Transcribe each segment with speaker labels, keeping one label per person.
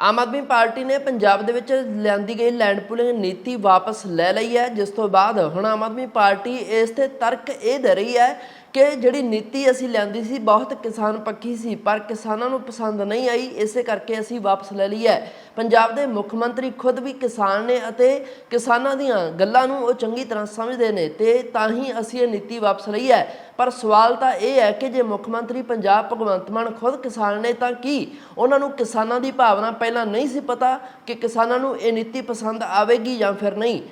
Speaker 1: ਆਮ Aadmi party ਨੇ ਪੰਜਾਬ ਦੇ ਵਿੱਚ ਲਿਆਂਦੀ ਗਈ ਲੈਂਡ ਪੂਲਿੰਗ ਨੀਤੀ ਵਾਪਸ ਲੈ ਲਈ ਹੈ, ਜਿਸ ਤੋਂ ਬਾਅਦ ਹੁਣ ਆਮ ਆਦਮੀ ਪਾਰਟੀ ਇਸ ਤੇ ਤਰਕ ਇਹ ਦੇ ਰਹੀ ਹੈ ਕਿ ਜਿਹੜੀ ਨੀਤੀ ਅਸੀਂ ਲਿਆਂਦੀ ਸੀ, ਬਹੁਤ ਕਿਸਾਨ ਪੱਖੀ ਸੀ, ਪਰ ਕਿਸਾਨਾਂ ਨੂੰ ਪਸੰਦ ਨਹੀਂ ਆਈ, ਇਸੇ ਕਰਕੇ ਅਸੀਂ ਵਾਪਸ ਲੈ ਲਈ ਹੈ। ਪੰਜਾਬ ਦੇ ਮੁੱਖ ਮੰਤਰੀ ਖੁਦ ਵੀ ਕਿਸਾਨ ਨੇ ਅਤੇ ਕਿਸਾਨਾਂ ਦੀਆਂ ਗੱਲਾਂ ਨੂੰ ਉਹ ਚੰਗੀ ਤਰ੍ਹਾਂ ਸਮਝਦੇ ਨੇ ਤੇ ਤਾਂ ਹੀ ਅਸੀਂ ਇਹ ਨੀਤੀ ਵਾਪਸ ਲਈ ਹੈ। ਪਰ ਸਵਾਲ ਤਾਂ ਇਹ ਹੈ ਕਿ ਜੇ ਮੁੱਖ ਮੰਤਰੀ ਪੰਜਾਬ ਭਗਵੰਤ ਮਾਨ ਖੁਦ ਕਿਸਾਨ ਨੇ ਤਾਂ ਕੀ? ਉਹਨਾਂ ਨੂੰ ਕਿਸਾਨਾਂ ਦੀ ਭਾਵਨਾ ਪਹਿਲਾਂ ਨਹੀਂ ਸੀ ਪਤਾ ਕਿ ਕਿਸਾਨਾਂ ਨੂੰ ਇਹ ਨੀਤੀ ਪਸੰਦ ਆਵੇਗੀ ਜਾਂ ਫਿਰ ਨਹੀਂ।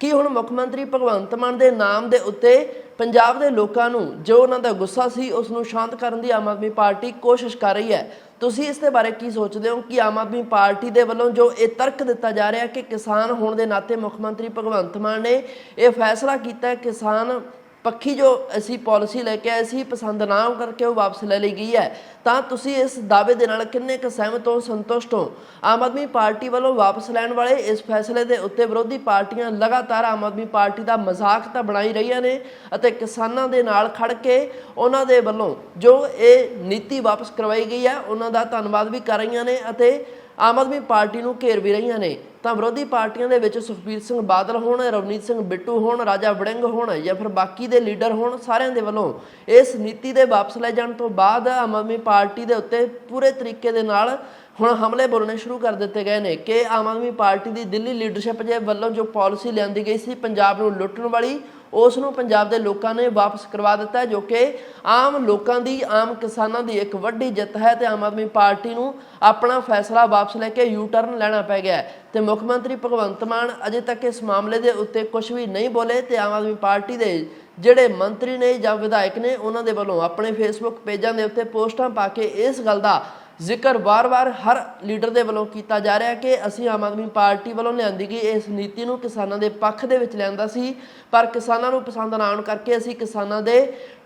Speaker 1: ਕੀ ਹੁਣ ਮੁੱਖ ਮੰਤਰੀ ਭਗਵੰਤ ਮਾਨ ਦੇ ਨਾਮ ਦੇ ਉੱਤੇ ਪੰਜਾਬ ਦੇ ਲੋਕਾਂ ਨੂੰ ਜੋ ਉਹਨਾਂ ਦਾ ਗੁੱਸਾ ਸੀ, ਉਸ ਨੂੰ ਸ਼ਾਂਤ ਕਰਨ ਦੀ ਆਮ ਆਦਮੀ ਪਾਰਟੀ ਕੋਸ਼ਿਸ਼ ਕਰ ਰਹੀ ਹੈ। ਤੁਸੀਂ ਇਸ ਦੇ ਬਾਰੇ ਕੀ ਸੋਚਦੇ ਹੋ ਕਿ ਆਮ ਆਦਮੀ ਪਾਰਟੀ ਦੇ ਵੱਲੋਂ ਜੋ ਇਹ ਤਰਕ ਦਿੱਤਾ ਜਾ ਰਿਹਾ ਕਿ ਕਿਸਾਨ ਹੋਣ ਦੇ ਨਾਤੇ ਮੁੱਖ ਮੰਤਰੀ ਭਗਵੰਤ ਮਾਨ ਨੇ ਇਹ ਫੈਸਲਾ ਕੀਤਾ ਹੈ, ਕਿਸਾਨ ਪੱਖੀ ਜੋ ਅਸੀਂ ਪਾਲਿਸੀ ਲੈ ਕੇ ਆਏ ਸੀ, ਪਸੰਦ ਨਾ ਕਰਕੇ ਉਹ ਵਾਪਸ ਲੈ ਲਈ ਗਈ ਹੈ। ਤਾਂ ਤੁਸੀਂ ਇਸ ਦਾਅਵੇ ਦੇ ਨਾਲ ਕਿੰਨੇ ਕੁ ਸਹਿਮਤ ਹੋ, ਸੰਤੁਸ਼ਟ ਹੋ? ਆਮ ਆਦਮੀ ਪਾਰਟੀ ਵੱਲੋਂ ਵਾਪਸ ਲੈਣ ਵਾਲੇ ਇਸ ਫੈਸਲੇ ਦੇ ਉੱਤੇ ਵਿਰੋਧੀ ਪਾਰਟੀਆਂ ਲਗਾਤਾਰ ਆਮ ਆਦਮੀ ਪਾਰਟੀ ਦਾ ਮਜ਼ਾਕ ਤਾਂ ਬਣਾਈ ਰਹੀਆਂ ਨੇ ਅਤੇ ਕਿਸਾਨਾਂ ਦੇ ਨਾਲ ਖੜ ਕੇ ਉਹਨਾਂ ਦੇ ਵੱਲੋਂ ਜੋ ਇਹ ਨੀਤੀ ਵਾਪਸ ਕਰਵਾਈ ਗਈ ਹੈ, ਉਹਨਾਂ ਦਾ ਧੰਨਵਾਦ ਵੀ ਕਰ ਰਹੀਆਂ ਨੇ ਅਤੇ ਆਮ ਆਦਮੀ ਪਾਰਟੀ ਨੂੰ ਘੇਰ ਵੀ ਰਹੀਆਂ ਨੇ। ਤਾਂ ਵਿਰੋਧੀ ਪਾਰਟੀਆਂ ਦੇ ਵਿੱਚ ਸੁਖਬੀਰ ਸਿੰਘ ਬਾਦਲ ਹੋਣ, ਰਵਨੀਤ ਸਿੰਘ ਬਿੱਟੂ ਹੋਣ, ਰਾਜਾ ਵੜਿੰਗ ਹੋਣ ਜਾਂ ਫਿਰ ਬਾਕੀ ਦੇ ਲੀਡਰ ਹੋਣ, ਸਾਰਿਆਂ ਦੇ ਵੱਲੋਂ ਇਸ ਨੀਤੀ ਦੇ ਵਾਪਸ ਲੈ ਜਾਣ ਤੋਂ ਬਾਅਦ ਆਮ ਆਦਮੀ ਪਾਰਟੀ ਦੇ ਉੱਤੇ ਪੂਰੇ ਤਰੀਕੇ ਦੇ ਨਾਲ ਹੁਣ ਹਮਲੇ ਬੋਲਣੇ ਸ਼ੁਰੂ ਕਰ ਦਿੱਤੇ ਗਏ ਨੇ ਕਿ ਆਮ ਆਦਮੀ ਪਾਰਟੀ ਦੀ ਦਿੱਲੀ ਲੀਡਰਸ਼ਿਪ ਦੇ ਵੱਲੋਂ ਜੋ ਪਾਲਿਸੀ ਲਿਆਂਦੀ ਗਈ ਸੀ, ਪੰਜਾਬ ਨੂੰ ਲੁੱਟਣ ਵਾਲੀ ਉਸ ਨੂੰ ਪੰਜਾਬ ਦੇ ਲੋਕਾਂ ਨੇ ਵਾਪਸ ਕਰਵਾ ਦਿੱਤਾ ਜੋ ਕਿ ਆਮ ਲੋਕਾਂ ਦੀ, ਆਮ ਕਿਸਾਨਾਂ ਦੀ ਇੱਕ ਵੱਡੀ ਜਿੱਤ ਹੈ ਤੇ ਆਮ ਆਦਮੀ ਪਾਰਟੀ ਨੂੰ ਆਪਣਾ ਫੈਸਲਾ ਵਾਪਸ ਲੈ ਕੇ ਯੂ ਟਰਨ ਲੈਣਾ ਪੈ ਗਿਆ ਹੈ। ਤੇ ਮੁੱਖ ਮੰਤਰੀ ਭਗਵੰਤ ਮਾਨ ਅਜੇ ਤੱਕ ਇਸ ਮਾਮਲੇ ਦੇ ਉੱਤੇ ਕੁਝ ਵੀ ਨਹੀਂ ਬੋਲੇ ਤੇ ਆਮ ਆਦਮੀ ਪਾਰਟੀ ਦੇ ਜਿਹੜੇ ਮੰਤਰੀ ਨੇ ਜਾਂ ਵਿਧਾਇਕ ਨੇ, ਉਹਨਾਂ ਦੇ ਵੱਲੋਂ ਆਪਣੇ ਫੇਸਬੁੱਕ ਪੇਜਾਂ ਦੇ ਉੱਤੇ ਪੋਸਟਾਂ ਪਾ ਕੇ ਇਸ ਗੱਲ ਦਾ ਜ਼ਿਕਰ ਵਾਰ-ਵਾਰ ਹਰ ਲੀਡਰ ਦੇ ਵੱਲੋਂ ਕੀਤਾ ਜਾ ਰਿਹਾ ਕਿ ਅਸੀਂ ਆਮ ਆਦਮੀ ਪਾਰਟੀ ਵੱਲੋਂ ਲਿਆਂਦੀ ਗਈ ਇਸ ਨੀਤੀ ਨੂੰ ਕਿਸਾਨਾਂ ਦੇ ਪੱਖ ਦੇ ਵਿੱਚ ਲਿਆਂਦਾ ਸੀ ਪਰ ਕਿਸਾਨਾਂ ਨੂੰ ਪਸੰਦ ਨਾ ਆਉਣ ਕਰਕੇ ਅਸੀਂ ਕਿਸਾਨਾਂ ਦੇ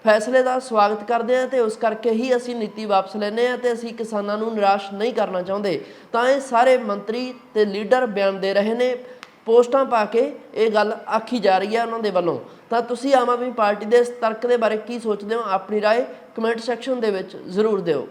Speaker 1: ਫੈਸਲੇ ਦਾ ਸਵਾਗਤ ਕਰਦੇ ਹਾਂ ਤੇ ਉਸ ਕਰਕੇ ਹੀ ਅਸੀਂ ਨੀਤੀ ਵਾਪਸ ਲੈਨੇ ਹਾਂ ਤੇ ਅਸੀਂ ਕਿਸਾਨਾਂ ਨੂੰ ਨਿਰਾਸ਼ ਨਹੀਂ ਕਰਨਾ ਚਾਹੁੰਦੇ ਤਾਂ ਇਹ ਸਾਰੇ ਮੰਤਰੀ ਤੇ ਲੀਡਰ ਬਿਆਨ ਦੇ ਰਹੇ ਨੇ ਪੋਸਟਾਂ ਪਾ ਕੇ ਇਹ ਗੱਲ ਆਖੀ ਜਾ ਰਹੀ ਹੈ ਉਹਨਾਂ ਦੇ ਵੱਲੋਂ ਤਾਂ ਤੁਸੀਂ ਆਮ ਆਦਮੀ ਪਾਰਟੀ ਦੇ ਇਸ ਤਰਕ ਦੇ ਬਾਰੇ ਕੀ ਸੋਚਦੇ ਹੋ ਆਪਣੀ رائے ਕਮੈਂਟ ਸੈਕਸ਼ਨ ਦੇ ਵਿੱਚ ਜ਼ਰੂਰ ਦਿਓ